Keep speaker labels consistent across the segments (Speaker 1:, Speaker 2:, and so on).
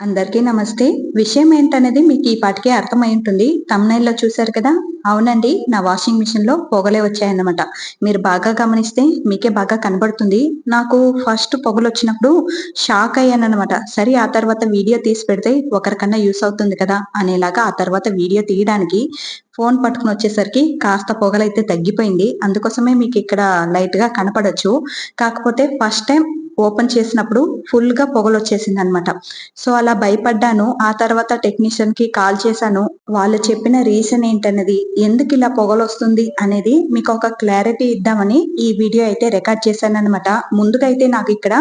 Speaker 1: అందరికీ నమస్తే. విషయం ఏంటనేది మీకు ఈ పాటికే అర్థమై ఉంటుంది. తమ్నైల్లో చూశారు కదా? అవునండి నా వాషింగ్ మిషన్లో పొగలే వచ్చాయన్నమాట. మీరు బాగా గమనిస్తే మీకే బాగా కనబడుతుంది. నాకు ఫస్ట్ పొగలు వచ్చినప్పుడు షాక్ అయ్యాను అనమాట సరే ఆ తర్వాత వీడియో తీసి పెడితే ఒకరికన్నా యూస్ అవుతుంది కదా? అనేలాగా ఆ తర్వాత వీడియో తీయడానికి ఫోన్ పట్టుకుని వచ్చేసరికి కాస్త పొగలైతే తగ్గిపోయింది. అందుకోసమే మీకు ఇక్కడ లైట్గా కనపడచ్చు. కాకపోతే ఫస్ట్ టైం ఓపెన్ చేసినప్పుడు ఫుల్గా పొగలు వచ్చేసింది అనమాట సో అలా భయపడ్డాను. ఆ తర్వాత టెక్నీషియన్కి కాల్ చేశాను. వాళ్ళు చెప్పిన రీజన్ ఏంటన్నది ఎందుకు ఇలా పొగలు వస్తుంది అనేది మీకు ఒక క్లారిటీ ఇద్దామని ఈ వీడియో అయితే రికార్డ్ చేశాను అనమాట ముందుకైతే నాకు ఇక్కడ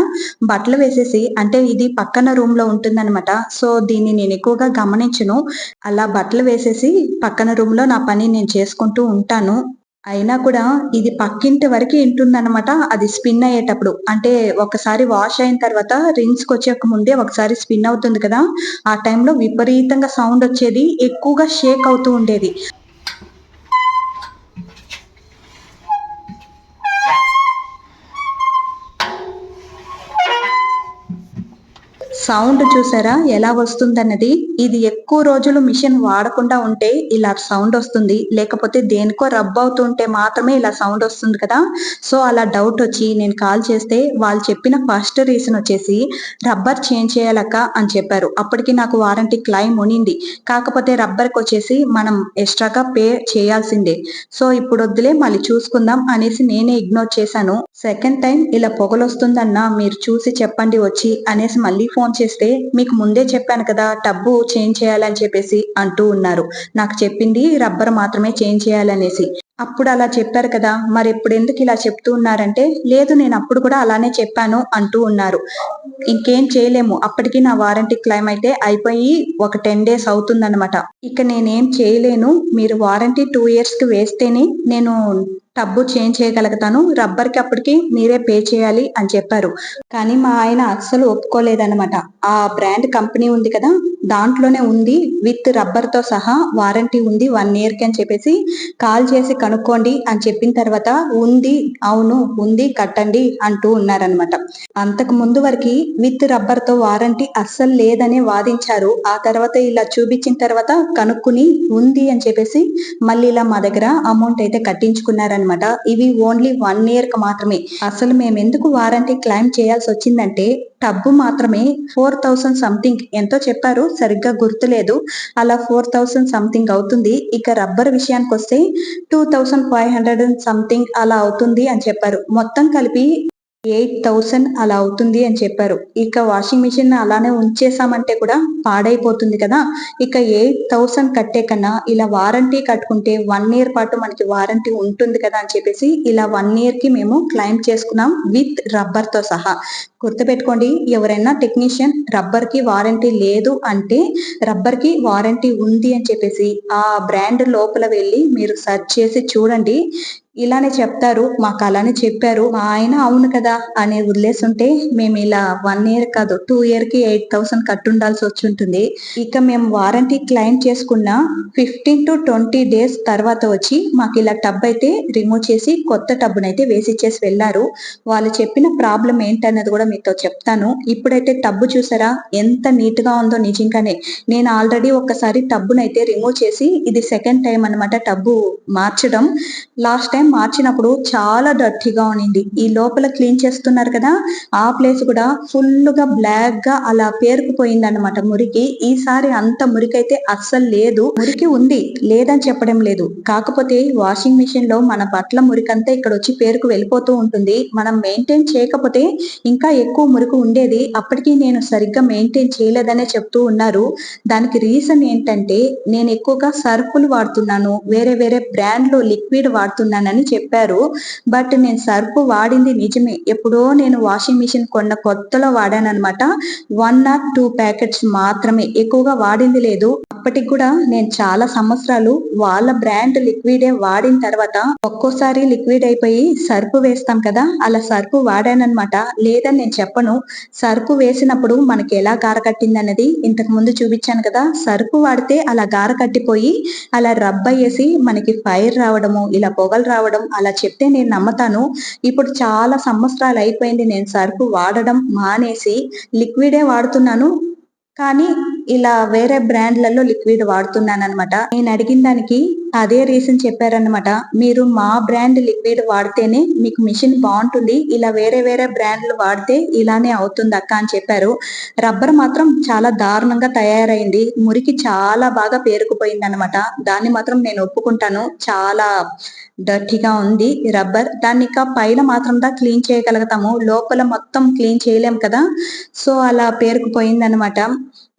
Speaker 1: బట్టలు వేసేసి అంటే ఇది పక్కన రూమ్లో ఉంటుందన్నమాట సో దీన్ని నేను ఎక్కువగా గమనించను. అలా బట్టలు వేసేసి పక్కన రూమ్లో నా పని నేను చేసుకుంటూ ఉంటాను. అయినా కూడా ఇది పక్కింటి వరకు అనమాట అది స్పిన్ అయ్యేటప్పుడు. అంటే ఒకసారి వాష్ అయిన తర్వాత రిన్స్ వచ్చేక ముందే ఒకసారి స్పిన్ అవుతుంది కదా. ఆ టైంలో విపరీతంగా సౌండ్ వచ్చేది ఎక్కువగా షేక్ అవుతూ ఉండేది. సౌండ్ చూసారా? ఎలా వస్తుందన్నది? ఇది ఎక్కువ రోజులు మిషన్ వాడకుండా ఉంటే ఇలా సౌండ్ వస్తుంది. లేకపోతే దేనికో రబ్ అవుతుంటే మాత్రమే ఇలా సౌండ్ వస్తుంది కదా? సో అలా డౌట్ వచ్చి నేను కాల్ చేస్తే వాళ్ళు చెప్పిన ఫస్ట్ రీజన్ వచ్చేసి రబ్బర్ చేంజ్ చేయాలక్క అని చెప్పారు. అప్పటికి నాకు వారంటీ క్లైమ్ ఉనింది. కాకపోతే రబ్బర్కి వచ్చేసి మనం ఎక్స్ట్రాగా పే చేయాల్సిందే. సో ఇప్పుడు వద్దులే మళ్ళీ చూసుకుందాం అనేసి నేనే ఇగ్నోర్ చేశాను. సెకండ్ టైం ఇలా పొగలు వస్తుందన్నా మీరు చూసి చెప్పండి వచ్చి అనేసి మళ్ళీ ఫోన్ చేస్తే మీకు ముందే చెప్పాను కదా టబ్బు చేంజ్ చేయాలని చెప్పేసి అంటూ ఉన్నారు. నాకు చెప్పింది రబ్బర్ మాత్రమే చేంజ్ చేయాలనేసి. అప్పుడు అలా చెప్పారు కదా మరి ఇప్పుడు ఎందుకు ఇలా చెప్తూ ఉన్నారంటే లేదు నేను అప్పుడు కూడా అలానే చెప్పాను అంటూ ఉన్నారు. ఇంకేం చేయలేము అప్పటికి నా వారంటీ క్లైమ్ అయితే అయిపోయి ఒక టెన్ డేస్ అవుతుందన్నమాట. ఇక నేనేం చేయలేను మీరు వారంటీ టూ ఇయర్స్కి వేస్తేనే నేను టబ్బు చేంజ్ చేయగలుగుతాను రబ్బర్కి అప్పటికి మీరే పే చేయాలి అని చెప్పారు. కానీ మా ఆయన అస్సలు ఒప్పుకోలేదనమాట ఆ బ్రాండ్ కంపెనీ ఉంది కదా దాంట్లోనే ఉంది విత్ రబ్బర్తో సహా వారంటీ ఉంది వన్ ఇయర్కి అని చెప్పేసి కాల్ చేసి కనుక్కోండి అని చెప్పిన తర్వాత ఉంది అవును ఉంది కట్టండి అంటూ ఉన్నారనమాట అంతకు ముందు వరకు విత్ రబ్బర్తో వారంటీ అస్సలు లేదని వాదించారు. ఆ తర్వాత ఇలా చూపించిన తర్వాత కనుక్కుని ఉంది అని చెప్పేసి మళ్ళీ ఇలా మా దగ్గర అమౌంట్ అయితే కట్టించుకున్నారనమాట ఇవి ఓన్లీ వన్ ఇయర్కి మాత్రమే. అసలు మేము ఎందుకు వారంటీ క్లైమ్ చేయాల్సి వచ్చిందంటే టబ్బు మాత్రమే ఫోర్ థౌసండ్ సంథింగ్ ఎంతో చెప్పారు సరిగ్గా గుర్తులేదు. అలా ఫోర్ థౌసండ్ సంథింగ్ అవుతుంది. ఇక రబ్బర్ విషయానికి వస్తే two thousand five hundred something అలా అవుతుంది అని చెప్పారు. మొత్తం కలిపి ఎయిట్ థౌసండ్ అలా అవుతుంది అని చెప్పారు. ఇక వాషింగ్ మిషన్ అలానే ఉంచేసామంటే కూడా పాడైపోతుంది కదా. ఇక ఎయిట్ థౌసండ్ కట్టే కన్నా ఇలా వారంటీ కట్టుకుంటే వన్ ఇయర్ పాటు మనకి వారంటీ ఉంటుంది కదా అని చెప్పేసి ఇలా వన్ ఇయర్కి మేము క్లైమ్ చేసుకున్నాం విత్ రబ్బర్తో సహా. గుర్తుపెట్టుకోండి ఎవరైనా టెక్నీషియన్ రబ్బర్కి వారంటీ లేదు అంటే రబ్బర్కి వారంటీ ఉంది అని చెప్పేసి ఆ బ్రాండ్ లోపల వెళ్ళి మీరు సెర్చ్ చేసి చూడండి. ఇలానే చెప్తారు మాకు అలానే చెప్పారు. మా ఆయన అవును కదా అనే వదిలేసుంటే మేము ఇలా వన్ ఇయర్ కాదు టూ ఇయర్కి ఎయిట్ థౌసండ్ కట్టుండాల్సి వచ్చి ఉంటుంది ఇక మేము వారంటీ క్లైమ్ చేసుకున్న ఫిఫ్టీన్ టు ట్వంటీ డేస్ తర్వాత వచ్చి మాకు ఇలా టబ్ అయితే రిమూవ్ చేసి కొత్త టబ్బునైతే వేసి ఇచ్చేసి వెళ్ళారు. వాళ్ళు చెప్పిన ప్రాబ్లం ఏంటన్నది కూడా మీతో చెప్తాను. ఇప్పుడైతే టబ్బు చూసారా ఎంత నీట్గా ఉందో నిజంగానే. నేను ఆల్రెడీ ఒకసారి టబ్బునైతే రిమూవ్ చేసి ఇది సెకండ్ టైం అనమాట టబ్బు మార్చడం. లాస్ట్ టైం టైం మార్చినప్పుడు చాలా డర్టీగా ఉన్నింది. ఈ లోపల క్లీన్ చేస్తున్నారు కదా ఆ ప్లేస్ కూడా ఫుల్గా బ్లాక్గా అలా పేరుకుపోయింది అనమాట మురికి. ఈసారి అంత మురికి అయితే అస్సలు లేదు. మురికి ఉంది లేదని చెప్పడం లేదు. కాకపోతే వాషింగ్ మిషన్లో మన బట్టల మురికి అంతా ఇక్కడ వచ్చి పేరుకు వెళ్ళిపోతూ ఉంటుంది. మనం మెయింటైన్ చేయకపోతే ఇంకా ఎక్కువ మురికి ఉండేది. అప్పటికి నేను సరిగ్గా మెయింటైన్ చేయలేదనే చెప్తూ ఉన్నారు. దానికి రీజన్ ఏంటంటే నేను ఎక్కువగా సర్ఫులు వాడుతున్నాను. వేరే వేరే బ్రాండ్లో లిక్విడ్ వాడుతున్నాను అని చెప్పారు. బట్ నేను సర్ఫ్ వాడింది నిజమే. ఎప్పుడో నేను వాషింగ్ మిషన్ కొన్న కొత్తలో వాడాను అనమాట వన్ ఆర్ టూ ప్యాకెట్స్ మాత్రమే. ఎక్కువగా వాడింది లేదు. అప్పటికి కూడా నేను చాలా సంవత్సరాలు వాళ్ళ బ్రాండ్ లిక్విడే వాడిన తర్వాత ఒక్కోసారి లిక్విడ్ అయిపోయి సర్పు వేస్తాం కదా అలా సర్పు వాడానమాట లేదని నేను చెప్పను. సర్పు వేసినప్పుడు మనకి ఎలా గారకట్టింది అనేది అన్నది ఇంతకు ముందు చూపించాను కదా. సర్పు వాడితే అలా గార కట్టిపోయి అలా రబ్ అయ్యేసి మనకి ఫైర్ రావడము ఇలా పొగలు రావడం అలా చెప్తే నేను నమ్మతాను. ఇప్పుడు చాలా సంవత్సరాలు అయిపోయింది నేను సరుకు వాడడం మానేసి లిక్విడే వాడుతున్నాను. కానీ ఇలా వేరే బ్రాండ్లలో లిక్విడ్ వాడుతున్నాను అనమాట నేను అడిగిన దానికి అదే రీజన్ చెప్పారనమాట మీరు మా బ్రాండ్ లిక్విడ్ వాడితేనే మీకు మిషన్ బాగుంటుంది. ఇలా వేరే వేరే బ్రాండ్లు వాడితే ఇలానే అవుతుంది అక్క అని చెప్పారు. రబ్బర్ మాత్రం చాలా దారుణంగా తయారైంది. మురికి చాలా బాగా పేరుకుపోయింది అనమాట దాన్ని మాత్రం నేను ఒప్పుకుంటాను. చాలా డర్టీగా ఉంది రబ్బర్. దాన్ని ఇంకా పైన మాత్రం దా క్లీన్ చేయగలుగుతాము. లోపల మొత్తం క్లీన్ చేయలేము కదా. సో అలా పేరుకుపోయింది అనమాట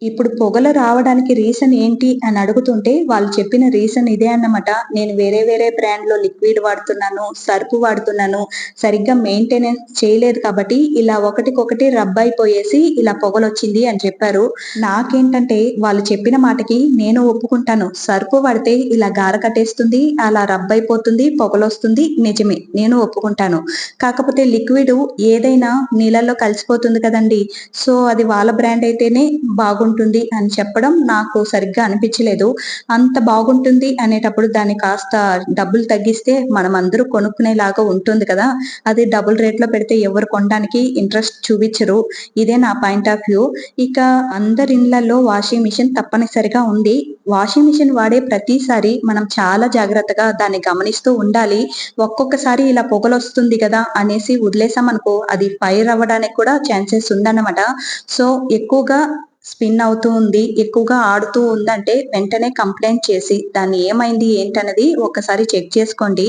Speaker 1: ఇప్పుడు పొగలు రావడానికి రీజన్ ఏంటి అని అడుగుతుంటే వాళ్ళు చెప్పిన రీజన్ ఇదే అన్నమాట. నేను వేరే వేరే బ్రాండ్లో లిక్విడ్ వాడుతున్నాను సర్పు వాడుతున్నాను సరిగ్గా మెయింటెనెన్స్ చేయలేదు కాబట్టి ఇలా ఒకటికొకటి రబ్ అయిపోయేసి ఇలా పొగలు వచ్చింది అని చెప్పారు. నాకేంటంటే వాళ్ళు చెప్పిన మాటకి నేను ఒప్పుకుంటాను. సర్పు వాడితే ఇలా గార కట్టేస్తుంది అలా రబ్ అయిపోతుంది పొగలు వస్తుంది నిజమే నేను ఒప్పుకుంటాను. కాకపోతే లిక్విడ్ ఏదైనా నీళ్ళల్లో కలిసిపోతుంది కదండి. సో అది వాళ్ళ బ్రాండ్ అయితేనే బాగుంటుంది. అని చెప్పడం నాకు సరిగ్గా అనిపించలేదు. అంత బాగుంటుంది అనేటప్పుడు దాన్ని కాస్త డబ్బులు తగ్గిస్తే మనం అందరూ కొనుక్కునేలాగా ఉంటుంది కదా. అది డబుల్ రేట్లో పెడితే ఎవరు కొనడానికి ఇంట్రెస్ట్ చూపించరు. ఇదే నా పాయింట్ ఆఫ్ వ్యూ. ఇక అందరి ఇళ్ళలో వాషింగ్ మిషన్ తప్పనిసరిగా ఉంది. వాషింగ్ మిషన్ వాడే ప్రతిసారి మనం చాలా జాగ్రత్తగా దాన్ని గమనిస్తూ ఉండాలి. ఒక్కొక్కసారి ఇలా పొగలు వస్తుంది కదా అనేసి వదిలేసామనుకో అది ఫైర్ అవ్వడానికి కూడా ఛాన్సెస్ ఉందన్నమాట. సో ఎక్కువగా స్పిన్ అవుతూ ఉంది ఎక్కువగా ఆడుతూ ఉందంటే వెంటనే కంప్లైంట్ చేసి దాన్ని ఏమైంది ఏంటన్నది ఒకసారి చెక్ చేసుకోండి.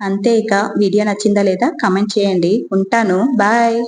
Speaker 1: అంతే ఇక వీడియో నచ్చిందా లేదా కమెంట్ చేయండి. ఉంటాను. బాయ్.